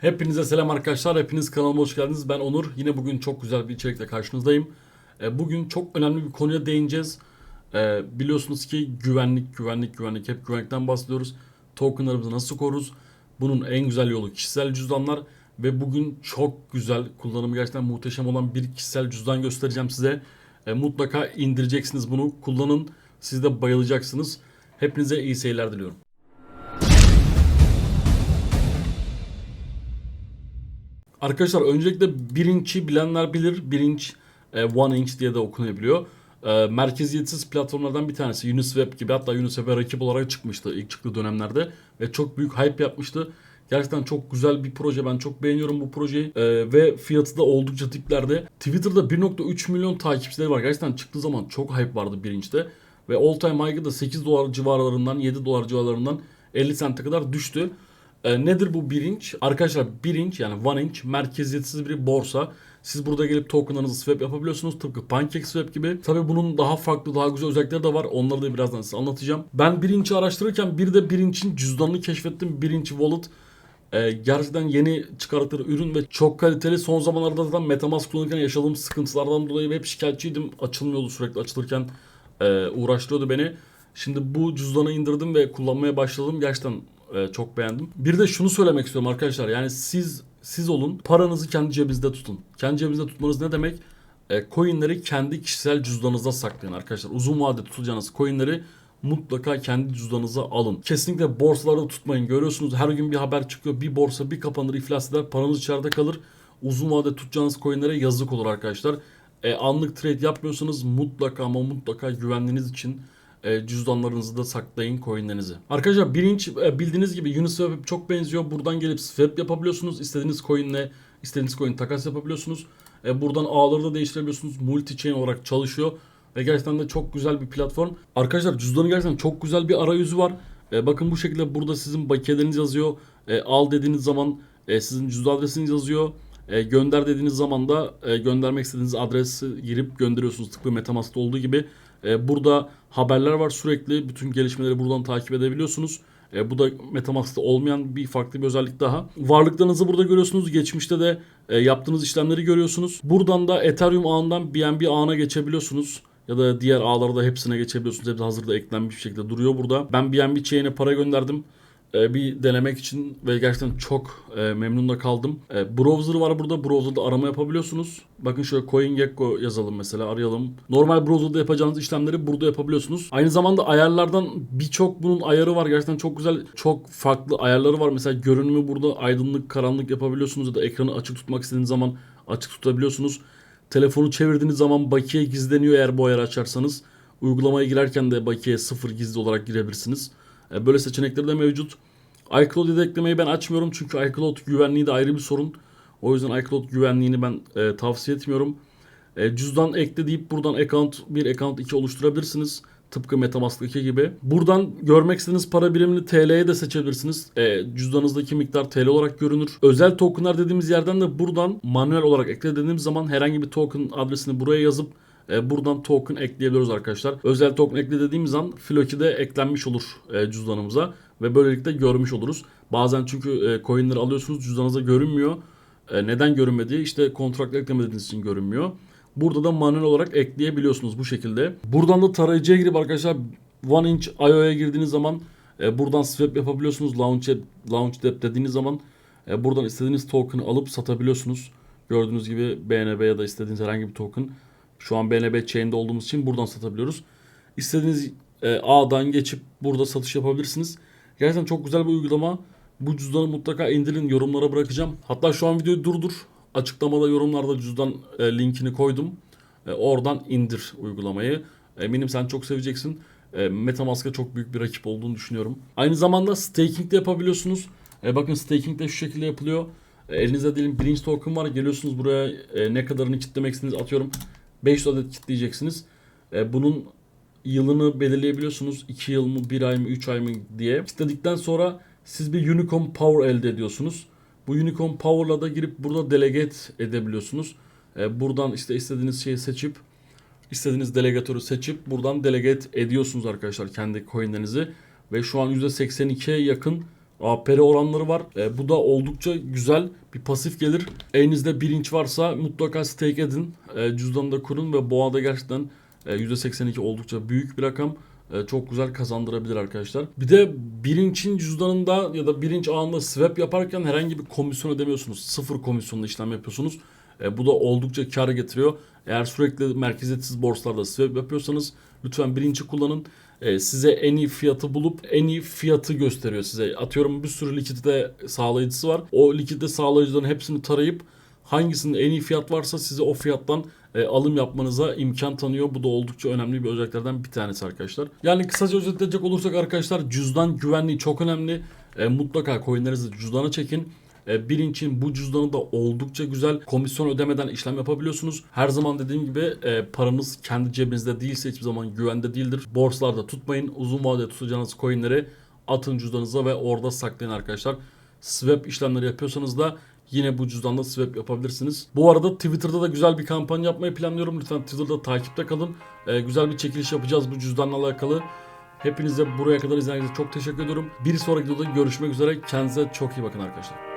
Hepinize selam arkadaşlar. Hepiniz kanalıma hoş geldiniz. Ben Onur. Yine bugün çok güzel bir içerikle karşınızdayım. E, Bugün çok önemli bir konuya değineceğiz. E, Biliyorsunuz ki güvenlik, güvenlik, güvenlik. Hep güvenlikten bahsediyoruz. Tokenlarımızı nasıl koruruz? Bunun en güzel yolu kişisel cüzdanlar. Ve bugün çok güzel, kullanımı gerçekten muhteşem olan bir kişisel cüzdan göstereceğim size. E, Mutlaka indireceksiniz bunu. Kullanın. Siz de bayılacaksınız. Hepinize iyi seyirler diliyorum. Arkadaşlar öncelikle bir inç'i bilenler bilir. Bir inç, e, one inch diye de okunabiliyor. E, merkeziyetsiz platformlardan bir tanesi. Uniswap gibi hatta Uniswap'e rakip olarak çıkmıştı ilk çıktığı dönemlerde. Ve çok büyük hype yapmıştı. Gerçekten çok güzel bir proje. Ben çok beğeniyorum bu projeyi. E, ve fiyatı da oldukça tiplerde. Twitter'da 1.3 milyon takipçileri var. Gerçekten çıktığı zaman çok hype vardı bir inçte. Ve all time high'ı da 8 dolar civarlarından 7 dolar civarlarından 50 sente kadar düştü. E, nedir bu bir inç? Arkadaşlar bir inç yani one inch merkeziyetsiz bir borsa. Siz burada gelip tokenlarınızı swap yapabiliyorsunuz tıpkı PancakeSwap gibi. Tabi bunun daha farklı daha güzel özellikleri de var. Onları da birazdan size anlatacağım. Ben bir inç'i araştırırken bir de bir inç'in cüzdanını keşfettim. Bir inç wallet e, gerçekten yeni çıkardıkları ürün ve çok kaliteli. Son zamanlarda zaten Metamask kullanırken yaşadığım sıkıntılardan dolayı hep şikayetçiydim. Açılmıyordu sürekli açılırken e, uğraştırıyordu beni. Şimdi bu cüzdanı indirdim ve kullanmaya başladım. Gerçekten e, çok beğendim. Bir de şunu söylemek istiyorum arkadaşlar. Yani siz siz olun. Paranızı kendi cebinizde tutun. Kendi cebinizde tutmanız ne demek? E, coinleri kendi kişisel cüzdanınızda saklayın arkadaşlar. Uzun vadede tutacağınız coinleri mutlaka kendi cüzdanınıza alın. Kesinlikle borsalarda tutmayın. Görüyorsunuz her gün bir haber çıkıyor. Bir borsa bir kapanır iflas eder. Paranız içeride kalır. Uzun vadede tutacağınız coinlere yazık olur arkadaşlar. E, anlık trade yapmıyorsanız mutlaka ama mutlaka güvenliğiniz için e, cüzdanlarınızı da saklayın coinlerinizi. Arkadaşlar birinci e, bildiğiniz gibi Uniswap çok benziyor. Buradan gelip swap yapabiliyorsunuz. İstediğiniz coinle istediğiniz coin takas yapabiliyorsunuz. E, buradan ağları da değiştirebiliyorsunuz. Multi chain olarak çalışıyor. Ve gerçekten de çok güzel bir platform. Arkadaşlar cüzdanı gerçekten çok güzel bir arayüzü var. Bakın bu şekilde burada sizin bakiyeleriniz yazıyor. Al dediğiniz zaman sizin cüzdan adresiniz yazıyor. Gönder dediğiniz zaman da göndermek istediğiniz adresi girip gönderiyorsunuz tıpkı Metamask'ta olduğu gibi. E, burada haberler var sürekli. Bütün gelişmeleri buradan takip edebiliyorsunuz. E, bu da Metamask'ta olmayan bir farklı bir özellik daha. Varlıklarınızı burada görüyorsunuz. Geçmişte de e, yaptığınız işlemleri görüyorsunuz. Buradan da Ethereum ağından BNB ağına geçebiliyorsunuz. Ya da diğer ağlara da hepsine geçebiliyorsunuz. Hepsi hazırda eklenmiş bir şekilde duruyor burada. Ben BNB chain'e para gönderdim e, bir denemek için ve gerçekten çok e, memnun da kaldım. E, browser var burada. Browser'da arama yapabiliyorsunuz. Bakın şöyle CoinGecko yazalım mesela arayalım. Normal browser'da yapacağınız işlemleri burada yapabiliyorsunuz. Aynı zamanda ayarlardan birçok bunun ayarı var. Gerçekten çok güzel. Çok farklı ayarları var. Mesela görünümü burada aydınlık, karanlık yapabiliyorsunuz ya da ekranı açık tutmak istediğiniz zaman açık tutabiliyorsunuz. Telefonu çevirdiğiniz zaman bakiye gizleniyor eğer bu ayarı açarsanız. Uygulamaya girerken de bakiye sıfır gizli olarak girebilirsiniz. E, Böyle seçenekleri de mevcut. iCloud yedeklemeyi ben açmıyorum çünkü iCloud güvenliği de ayrı bir sorun. O yüzden iCloud güvenliğini ben e, tavsiye etmiyorum. E, cüzdan ekle deyip buradan account 1, account 2 oluşturabilirsiniz. Tıpkı Metamask'taki gibi. Buradan görmek istediğiniz para birimini TL'ye de seçebilirsiniz. E, cüzdanınızdaki miktar TL olarak görünür. Özel tokenlar dediğimiz yerden de buradan manuel olarak ekle zaman herhangi bir token adresini buraya yazıp e, buradan token ekleyebiliyoruz arkadaşlar. Özel token ekle dediğimiz an Floki'de eklenmiş olur e, cüzdanımıza ve böylelikle görmüş oluruz. Bazen çünkü e, coinleri alıyorsunuz cüzdanınıza görünmüyor. E, neden görünmediği işte kontrat eklemediğiniz için görünmüyor. Burada da manuel olarak ekleyebiliyorsunuz bu şekilde. Buradan da tarayıcıya girip arkadaşlar One Inch IO'ya girdiğiniz zaman e, buradan swap yapabiliyorsunuz. Launch, Launch dediğiniz zaman e, buradan istediğiniz token'ı alıp satabiliyorsunuz. Gördüğünüz gibi BNB ya da istediğiniz herhangi bir token. Şu an BNB chain'de olduğumuz için buradan satabiliyoruz. İstediğiniz e, ağdan geçip burada satış yapabilirsiniz. Gerçekten çok güzel bir uygulama. Bu cüzdanı mutlaka indirin yorumlara bırakacağım. Hatta şu an videoyu durdur. Açıklamada yorumlarda cüzdan e, linkini koydum. E, oradan indir uygulamayı. Eminim sen çok seveceksin. E, Metamask'a çok büyük bir rakip olduğunu düşünüyorum. Aynı zamanda staking de yapabiliyorsunuz. E, bakın staking de şu şekilde yapılıyor. E, elinizde diyelim birinci token var. Geliyorsunuz buraya e, ne kadarını kitlemek istediğiniz atıyorum. 500 adet kitleyeceksiniz. E, bunun yılını belirleyebiliyorsunuz. 2 yıl mı, 1 ay mı, 3 ay mı diye. Kitledikten sonra siz bir unicorn power elde ediyorsunuz. Bu unicorn power'la da girip burada delegate edebiliyorsunuz. E, buradan işte istediğiniz şeyi seçip istediğiniz delegatörü seçip buradan delegate ediyorsunuz arkadaşlar kendi coinlerinizi. Ve şu an %82'ye yakın APR oranları var. E, bu da oldukça güzel bir pasif gelir. Elinizde bir inç varsa mutlaka stake edin. E, cüzdanı da kurun ve boğada gerçekten e, %82 oldukça büyük bir rakam. E, çok güzel kazandırabilir arkadaşlar. Bir de bir inçin cüzdanında ya da bir inç ağında swap yaparken herhangi bir komisyon ödemiyorsunuz. Sıfır komisyonla işlem yapıyorsunuz. E, bu da oldukça kar getiriyor. Eğer sürekli merkeziyetsiz borsalarda swap yapıyorsanız lütfen birinci kullanın. E, size en iyi fiyatı bulup en iyi fiyatı gösteriyor size. Atıyorum bir sürü likidite sağlayıcısı var. O likidite sağlayıcıların hepsini tarayıp hangisinin en iyi fiyat varsa size o fiyattan e, alım yapmanıza imkan tanıyor. Bu da oldukça önemli bir özelliklerden bir tanesi arkadaşlar. Yani kısaca özetleyecek olursak arkadaşlar cüzdan güvenliği çok önemli. E, mutlaka coinlerinizi cüzdana çekin. E, Birinç'in bu cüzdanı da oldukça güzel. Komisyon ödemeden işlem yapabiliyorsunuz. Her zaman dediğim gibi e, paranız kendi cebinizde değilse hiçbir zaman güvende değildir. Borsalarda tutmayın. Uzun vadede tutacağınız coinleri atın cüzdanınıza ve orada saklayın arkadaşlar. Swap işlemleri yapıyorsanız da yine bu cüzdanda swap yapabilirsiniz. Bu arada Twitter'da da güzel bir kampanya yapmayı planlıyorum. Lütfen Twitter'da takipte kalın. E, güzel bir çekiliş yapacağız bu cüzdanla alakalı. Hepinize buraya kadar izlediğiniz için çok teşekkür ediyorum. Bir sonraki videoda görüşmek üzere. Kendinize çok iyi bakın arkadaşlar.